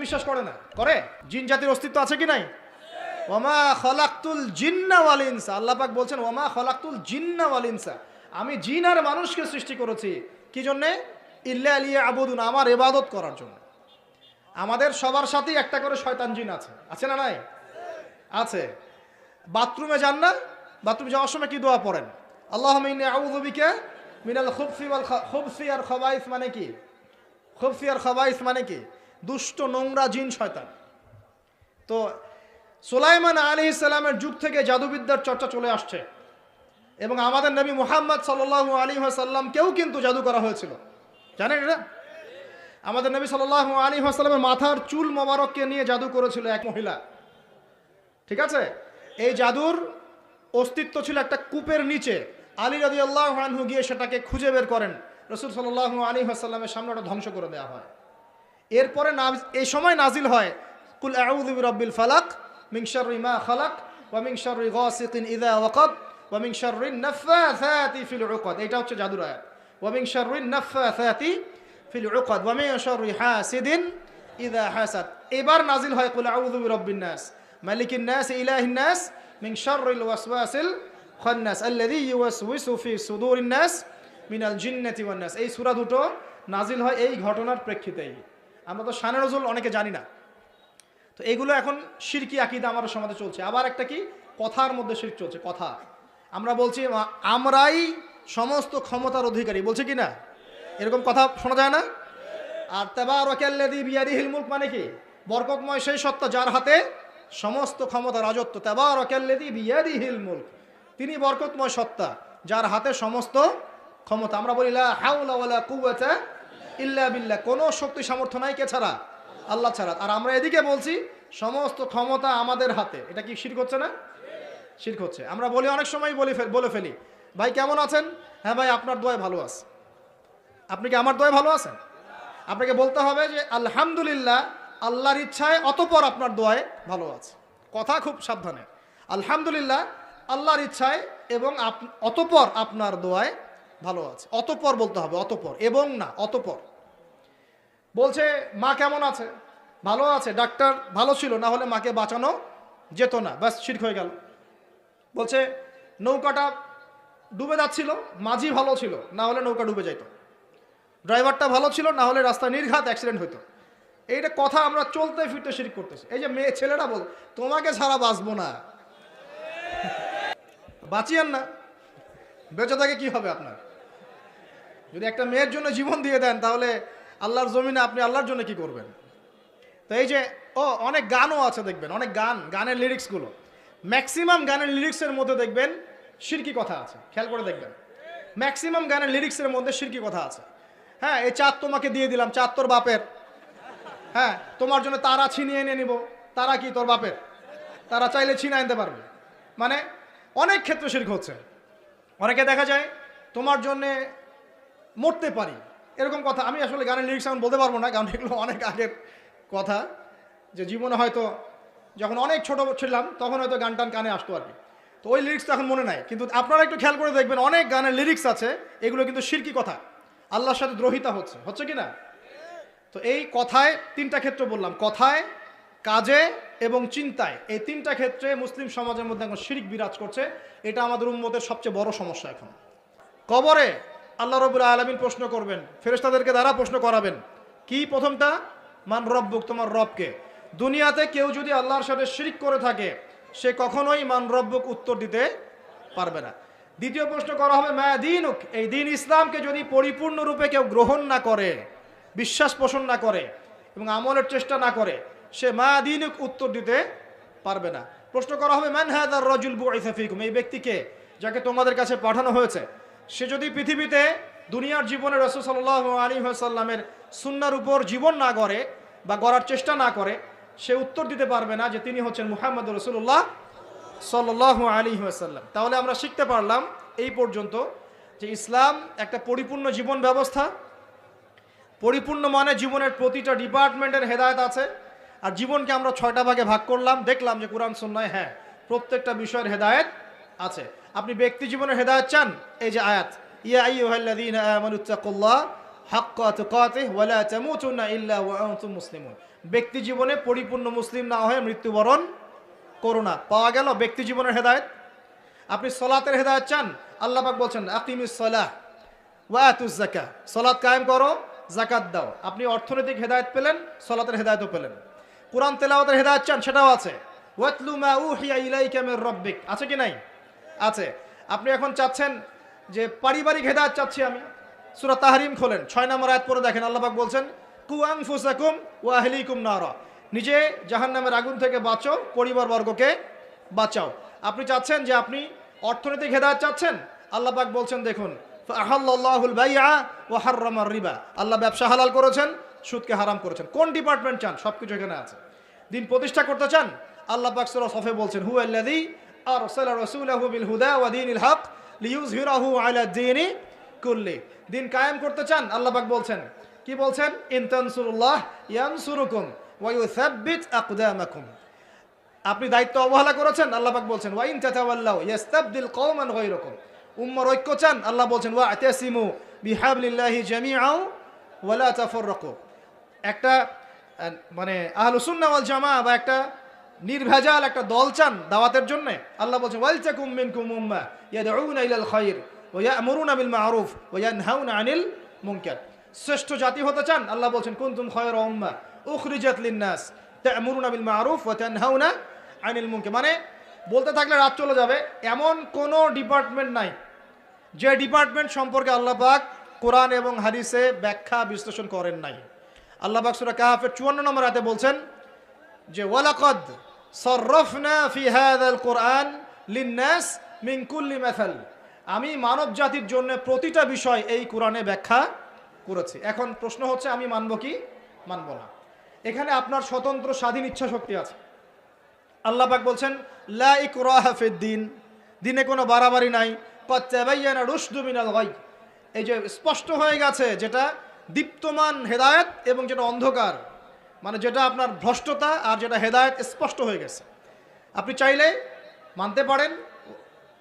বিশ্বাস করে না। করে? জিন জাতির অস্তিত্ব আছে কি নাই? ওমা খলাক্তুল জিন্না ওয়াল ইনসা। আল্লাহ পাক বলছেন, ওমা খলাক্তুল জিন্না ওয়াল ইনসা। আমি জিন আর মানুষকে সৃষ্টি করেছি কি জন্য? ইল্লা আলিয়া আবুদুন আমার এবাদত করার জন্য। আমাদের সবার সাথেই একটা করে শয়তান জিন আছে। আছে না নাই? আছে। বাথরুমে যান না? বাথরুমে যাওয়ার সময় কি দোয়া পড়েন? আল্লাহ ইন্নী আউযু বিকা মিনাল খুবসি ওয়াল খুবসি আর খবাইস মানে কি? খুবসি আর খবাইস মানে কি? দুষ্ট, নোংরা জিন শয়তান। তো সোলাইমান আলী ইসলামের যুগ থেকে জাদুবিদ্যার চর্চা চলে আসছে। এবং আমাদের নবী মুহাম্মদ সাল্লাহ আলী সাল্লামকেও কিন্তু জাদু করা হয়েছিল। জানেন এটা? আমাদের নবী সাল্লাহ আলী সাল্লামের মাথার চুল মোবারককে নিয়ে জাদু করেছিল এক মহিলা। ঠিক আছে? এই জাদুর অস্তিত্ব ছিল একটা কূপের নিচে। আলী রাজি আল্লাহ গিয়ে সেটাকে খুঁজে বের করেন। রসুল সাল্লাহ আলী আসাল্লামের সামনে ওটা ধ্বংস করে দেওয়া হয়। এরপরে নাজ- এই সময় নাজিল হয়, কুল আউযু বিরাব্বিল ফালাক মিন শাররি মা খালাক ওয়া মিন শাররি গাসিকিন ইযা ওয়াকাব ওয়া মিন শাররি নাফাসাতি ফিল উকাদ। এটা হচ্ছে জাদুর আয়াত। ওয়া মিন শাররি নাফাসাতি ফিল উকাদ ওয়া মিন শাররি হাসিদিন ইযা হাসাদ। এবার নাজিল হয়, কুল আউযু বিরাব্বিন নাস। মালিকিন নাস ইলাহিন নাস মিন শাররিল ওয়াসওয়াসিল খান্নাস আল্লাযী ইউওয়াসওয়িসু ফি সুদুরিন নাস মিনাল জিন্নাতি ওয়ান নাস এই সূরা দুটো নাজিল হয় এই ঘটনার প্রেক্ষিতেই। আমরা তো শানে নজরুল অনেকে জানি না। তো এগুলো এখন শিরকি আকিদা আমার সমাজে চলছে। আবার একটা কি? কথার মধ্যে শিরক চলছে, কথা। আমরা বলছি আমরাই সমস্ত ক্ষমতার অধিকারী। বলছে কি না? এরকম কথা শোনা যায় না? আর তেবার ওয়াকাল্লাযী বিয়াদিহিল মুলক মানে কি? বরকতময় সেই সত্তা যার হাতে সমস্ত ক্ষমতা, রাজত্ব। তেবার ওয়াকাল্লাযী বিয়াদিহিল মুলক। তিনি বরকতময় সত্তা যার হাতে সমস্ত ক্ষমতা। আমরা বলি, লা হাওলা ওয়ালা ইল্লা বিল্লাহ, কোনো শক্তি সামর্থ্য নাই কে ছাড়া? আল্লাহ ছাড়া। আর আমরা এদিকে বলছি, সমস্ত ক্ষমতা আমাদের হাতে। এটা কি শিরক হচ্ছে না? শিরক হচ্ছে। আমরা বলি, অনেক সময় বলি বলে ফেলি। ভাই, কেমন আছেন? হ্যাঁ ভাই, আপনার দোয়ায় ভালো আছে। আপনি কি আমার দোয়ায় ভালো আছেন? আপনাকে বলতে হবে যে, আলহামদুলিল্লাহ, আল্লাহর ইচ্ছায় অতপর আপনার দোয়ায় ভালো আছে। কথা খুব সাবধানে। আলহামদুলিল্লাহ, আল্লাহর ইচ্ছায় এবং অতপর আপনার দোয়ায় ভালো আছে। অতপর বলতে হবে, অতপর। এবং না, অতপর। বলছে, মা কেমন আছে? ভালো আছে, ডাক্তার ভালো ছিল, না হলে মাকে বাঁচানো যেত না। ব্যাস, শির্ক হয়ে গেল। বলছে, নৌকাটা ডুবে যাচ্ছিল, মাঝি ভালো ছিল, না হলে নৌকা ডুবে যাইতো। ড্রাইভারটা ভালো ছিল, না হলে রাস্তায় নির্ঘাত অ্যাক্সিডেন্ট হইতো। এইটা কথা আমরা চলতে ফিরতে শিরিক করতেছি। এই যে মেয়ে ছেলেরা বল, তোমাকে ছাড়া বাঁচবো না। বাঁচিয়েন না। বেঁচে থাকে কি হবে আপনার? যদি একটা মেয়ের জন্য জীবন দিয়ে দেন, তাহলে আল্লাহর জমিনে আপনি আল্লাহর জন্য কি করবেন? তো এই যে, ও, অনেক গানও আছে দেখবেন, অনেক গান, গানের লিরিক্সগুলো ম্যাক্সিমাম গানের লিরিক্সের মধ্যে দেখবেন শিরকি কথা আছে, খেয়াল করে দেখবেন। ম্যাক্সিমাম গানের লিরিক্সের মধ্যে শিরকি কথা আছে। হ্যাঁ এই চাঁদ তোমাকে দিয়ে দিলাম, চাঁদ তোর বাপের। হ্যাঁ তোমার জন্য তারা ছিনিয়ে এনে নিব। তারা কি তোর বাপের? তারা চাইলে ছিনিয়ে আনতে পারবে। মানে অনেক ক্ষেত্রে শিরক হচ্ছে। অনেকে দেখা যায়, তোমার জন্যে মরতে পারি। এরকম কথা, আমি আসলে গানের লিরিক্স এখন বলতে পারব না, কারণ এগুলো অনেক আগের কথা। যে জীবনে হয়তো যখন অনেক ছোট ছিলাম, তখন হয়তো গান টান কানে আসতো আর কি। তো ওই লিরিক্স এখন মনে নাই। কিন্তু আপনারা একটু খেয়াল করে দেখবেন, অনেক গানের লিরিক্স আছে, এগুলো কিন্তু শিরকি কথা। আল্লাহর সাথে দ্রোহিতা হচ্ছে হচ্ছে কি না? তো এই কথায় তিনটা ক্ষেত্র বললাম, কথায়, কাজে এবং চিন্তায়। এই তিনটা ক্ষেত্রে মুসলিম সমাজের মধ্যে এখন শিরিক বিরাজ করছে। এটা আমাদের উম্মতের সবচেয়ে বড় সমস্যা এখন। কবরে আল্লাহ রবুল আলমিন প্রশ্ন করবেন, ফেরেশতাদেরকে দ্বারা প্রশ্ন করাবেন, কি প্রথমটা? মান রব্বুক, তোমার রবকে। দুনিয়াতে কেউ যদি আল্লাহর সাথে শিরিক করে থাকে, সে কখনোই মান রব্বুক উত্তর দিতে পারবে না। দ্বিতীয় প্রশ্ন করা হবে মা দিনুক, এই দিন ইসলামকে যদি পরিপূর্ণরূপে কেউ গ্রহণ না করে, বিশ্বাস পোষণ না করে এবং আমলের চেষ্টা না করে, সে মা দিনুক উত্তর দিতে পারবে না। প্রশ্ন করা হবে, মান হাদার রজুল বুইসাফিকুম এই ব্যক্তিকে যাকে তোমাদের কাছে পাঠানো হয়েছে সে যদি পৃথিবীতে দুনিয়ার জীবনে রসুল সাল্লাহ আলী সাল্লামের সুন্নার উপর জীবন না গড়ে বা গড়ার চেষ্টা না করে, সে উত্তর দিতে পারবে না যে তিনি হচ্ছেন মুহাম্মদ রসুল্লাহ সাল্লাহ আলী সাল্লাম তাহলে আমরা শিখতে পারলাম এই পর্যন্ত যে ইসলাম একটা পরিপূর্ণ জীবন ব্যবস্থা। পরিপূর্ণ মানে জীবনের প্রতিটা ডিপার্টমেন্টের হেদায়ত আছে। আর জীবনকে আমরা ছয়টা ভাগে ভাগ করলাম, দেখলাম যে কোরআন সন্ন্যায় হ্যাঁ প্রত্যেকটা বিষয়ের হেদায়েত আছে। আপনি ব্যক্তি জীবনের হেদায়ত চান? এই যে আয়াত, ইয়া আইয়ুহাল্লাযীনা আমানুত্তাকুল্লাহ হাক্কা তুকাতিহ ওয়া লা তামুতুন্না ইল্লা ওয়া আনতুম মুসলিমুন। ব্যক্তি জীবনে পরিপূর্ণ মুসলিম না হয়ে মৃত্যুবরণ করো না। পাওয়া গেল ব্যক্তি জীবনের হেদায়ত? আপনি সলাতের হেদায়ত চান? আল্লাহ পাক বলছেন, আকিমিস সলাহ ওয়াতুজ জাকা সলাত কায়েম করো জাকাত দাও। আপনি অর্থনৈতিক হেদায়ত পেলেন, সলাতের হেদায়তও পেলেন। কোরআন তেলাওয়াতের হেদায়ত চান, সেটাও আছে। ওয়াতলু মা উহিয়া ইলাইকা মির রাব্বিক। আছে কি নাই? আছে। আপনি এখন চাচ্ছেন যে পারিবারিক হেদায়ত চাচ্ছি আমি। সুরা তাহরিম খোলেন। ছয় নম্বর আয়াত পরে দেখেন, আল্লাহ পাক বলছেন, কু আনফুসাকুম ওয়া আহলিকুম নারা। নিজে জাহান নামের আগুন থেকে বাঁচো পরিবারবর্গকে বাঁচাও। আপনি চাচ্ছেন যে আপনি অর্থনৈতিক হেদায়ত চাচ্ছেন? আল্লাহ পাক বলছেন, দেখুন আহাল্লাহুল বাইআ ওয়া হাররামার রিবা। আল্লাহ ব্যবসা হালাল করেছেন, সুদকে হারাম করেছেন। কোন ডিপার্টমেন্ট চান? সবকিছু এখানে আছে। দিন প্রতিষ্ঠা করতে চান? আল্লাহ পাক সফে বলছেন হু আল্লাযী বিল হুদা ওয়া দীনিল হক লিইয়ুযহিরাহু আলা দীনি কুল্লি। দিন কায়েম করতে চান, আল্লাহ পাক বলছেন। কি বলছেন? ইন তানসুরুল্লাহ ইয়ানসুরুকুম ওয়া ইউসাব্বিত আকদামাকুম। আপনি দায়িত্ব অবহেলা করেছেন, আল্লাহ পাক বলছেন ওয়াইন তাতাওয়াল্লাউ ইয়াস্তাবদিল কওমান গায়রাকুম। উম্মার ঐক্য চান, আল্লাহ বলছেন, ওয়া আতাসিমু বিহাবলিল্লাহি জামিআও ওয়ালা তাফাররাকু। একটা মানে আহলুস সুন্নাহ ওয়াল জামা বা একটা নির্ভেজাল একটা দল চান দাওয়াতের জন্য। আল্লাহ বলছেন ওয়াল তাকুম মিনকুম উম্মাহ ইয়াদউনা ইলাল খায়র ওয়া ইয়ামুরুনা বিল মা'রুফ ওয়া ইয়ানহাউনা আনিল মুনকার। শ্রেষ্ঠ জাতি হতে চান, আল্লাহ বলছেন, কুনতুম খায়রা উম্মাহ উখরিজাত লিন-নাস তা'মুরুনা বিল মা'রুফ ওয়া তানহাউনা আনিল মুনকার। মানে বলতে থাকলে রাত চলে যাবে, এমন কোনো ডিপার্টমেন্ট নাই যে ডিপার্টমেন্ট সম্পর্কে আল্লাহ পাক কোরআন এবং হাদিসে ব্যাখ্যা বিশ্লেষণ করেন নাই। আল্লাহ পাক সূরা কাহাফের 54 নম্বর আয়াতে বলছেন যে, ওয়ালাকাদ সররফনা ফি হাযাল কোরআন লিন-নাস মিন কুল্লি মাসাল। আমি মানব জাতির জন্য প্রতিটা বিষয় এই কোরআনে ব্যাখ্যা করেছি। এখন প্রশ্ন হচ্ছে, আমি মানব কি? মানব না। এখানে আপনার স্বতন্ত্র স্বাধীন ইচ্ছা শক্তি আছে। আল্লাহ পাক বলছেন, লা ইকরাহা ফিদ দিন। কোনো বাড়াবাড়ি নাই। তাবায়্যানা রুশদু মিনাল গাই। এই যে স্পষ্ট হয়ে গেছে যেটা দীপ্তমান হেদায়েত এবং যেটা অন্ধকার। মানে যেটা আপনার ভ্রষ্টতা আর যেটা হেদায়েত স্পষ্ট হয়ে গেছে। আপনি চাইলে মানতে পারেন,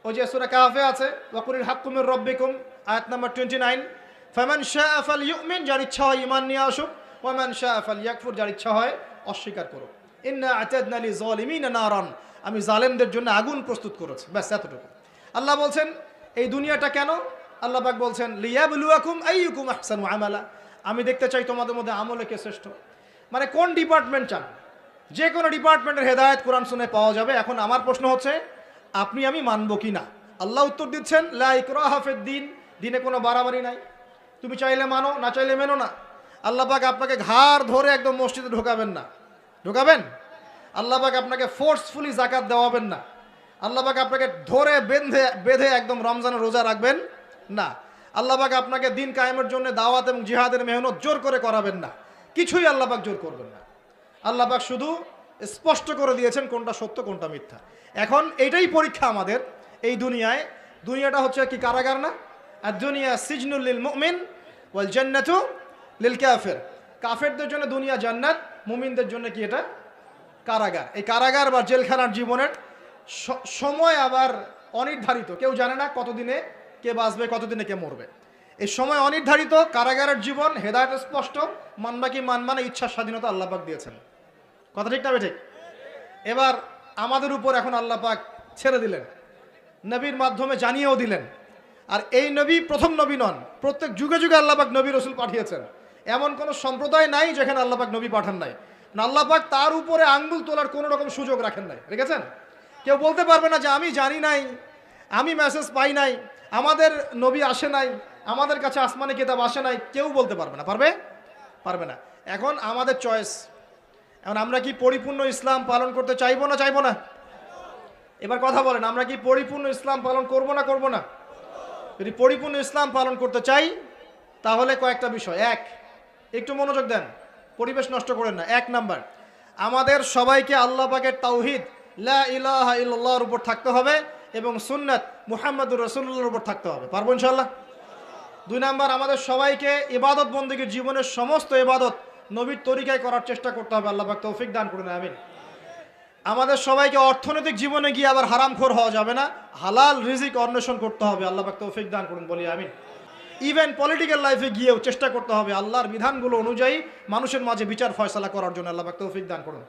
ওই যে সূরা কাহফে আছে ওয়াকুরিল হাক্কুমির রব্বিকুম, আয়াত নাম্বার টোয়েন্টি নাইন, ফামান শাহ আফাল ইউমিন যার ইচ্ছা হয় ইমান নিয়ে আসুক ওয়ামান শাহ আফাল ইয়াকফুর যার ইচ্ছা হয় অস্বীকার করুক। ইন্না আতাদনা লি যালিমিনা নারান, আমি জালেমদের জন্য আগুন প্রস্তুত করেছি, ব্যাস এতটুকু। আল্লাহ বলছেন, এই দুনিয়াটা কেন? আল্লাহ পাক বলছেন, লিয়াবলুয়াকুম আইয়ুকুম আহসানু আমালা। আমি দেখতে চাই তোমাদের মধ্যে আমলে কে শ্রেষ্ঠ। মানে কোন ডিপার্টমেন্ট চান? যে কোনো ডিপার্টমেন্টের হেদায়েত কোরআন শুনে পাওয়া যাবে। এখন আমার প্রশ্ন হচ্ছে, আপনি আমি মানবো কি না? আল্লাহ উত্তর দিচ্ছেন, লা ইকরাহা ফিদ দিন, দিনে কোনো বাড়াবাড়ি নাই। তুমি চাইলে মানো, না চাইলে মেনো না। আল্লাহ পাক আপনাকে ঘাড় ধরে একদম মসজিদে ঢোকাবেন না। ঢোকাবেন? আল্লাহ পাক আপনাকে ফোর্সফুলি জাকাত দেওয়াবেন না। আল্লাহ পাক আপনাকে ধরে বেঁধে বেঁধে একদম রমজানের রোজা রাখবেন না। আল্লাহ পাক আপনাকে দিন কায়েমের জন্য দাওয়াত এবং জিহাদের মেহনত জোর করে করাবেন না। কিছুই আল্লাহ পাক জোর করবেন না। আল্লাহ পাক শুধু স্পষ্ট করে দিয়েছেন কোনটা সত্য, কোনটা মিথ্যা। এখন এটাই পরীক্ষা আমাদের এই দুনিয়ায়। দুনিয়াটা হচ্ছে কি কারাগার না? আর দুনিয়া সিজনুল মুমিন ওয়াল জান্নাতু লিল কাফির। কাফেরদের জন্য দুনিয়া জান্নাত, মুমিনদের জন্য কি এটা? কারাগার। এই কারাগার বা জেলখানার জীবনের সময় আবার অনির্ধারিত। কেউ জানে না কতদিনে কে বাঁচবে, কতদিনে কে মরবে। এই সময় অনির্ধারিত কারাগারের জীবন, হেদায়ত স্পষ্ট মানবা কি মানবা না ইচ্ছার স্বাধীনতা আল্লাহ পাক দিয়েছেন। কথা ঠিক না ঠিক এবার আমাদের উপর এখন আল্লাহ পাক ছেড়ে দিলেন, নবীর মাধ্যমে জানিয়েও দিলেন। আর এই নবী প্রথম নবী নন, প্রত্যেক যুগে যুগে আল্লাহ পাক নবী রসুল পাঠিয়েছেন। এমন কোনো সম্প্রদায় নাই যেখানে আল্লাহ পাক নবী পাঠান নাই। না আল্লাহ পাক তার উপরে আঙ্গুল তোলার কোনো রকম সুযোগ রাখেন নাই। রেখেছেন? কেউ বলতে পারবে না যে, আমি জানি নাই, আমি মেসেজ পাই নাই, আমাদের নবী আসে নাই। আমাদের কাছে আসমানি কিতাব আসে নাই, কেউ বলতে পারবে না। পারবে? পারবে না। এখন আমাদের চয়েস এখন আমরা কি পরিপূর্ণ ইসলাম পালন করতে চাইব না চাইব না? এবার কথা বলেন, আমরা কি পরিপূর্ণ ইসলাম পালন করব না করব না? যদি পরিপূর্ণ ইসলাম পালন করতে চাই, তাহলে কয়েকটা বিষয়। এক, একটু মনোযোগ দেন। পরিবেশ নষ্ট করেন না। এক নাম্বার, আমাদের সবাইকে আল্লাহ পাকের তাওহিদ, লা ইলাহা ইল্লাল্লাহর উপর থাকতে হবে এবং সুন্নাত মুহাম্মদুর রসুল্লাহর উপর থাকতে হবে। পারব ইনশাল্লাহ দুই নাম্বার, আমাদের সবাইকে ইবাদত বন্দীগীর জীবনের সমস্ত ইবাদত নবীর তরিকায় করার চেষ্টা করতে হবে। আল্লাহ পাক তৌফিক দান করুন, আমিন। আমাদের সবাইকে অর্থনৈতিক জীবনে গিয়ে আবার হারামখোর হওয়া যাবে না। হালাল রিজিক অন্বেষণ করতে হবে। আল্লাহ পাক তৌফিক দান করুন, বলি আমিন। ইভেন পলিটিক্যাল লাইফে গিয়েও চেষ্টা করতে হবে আল্লাহর বিধানগুলো অনুযায়ী মানুষের মাঝে বিচার ফয়সালা করার জন্য। আল্লাহ পাক তৌফিক দান করুন।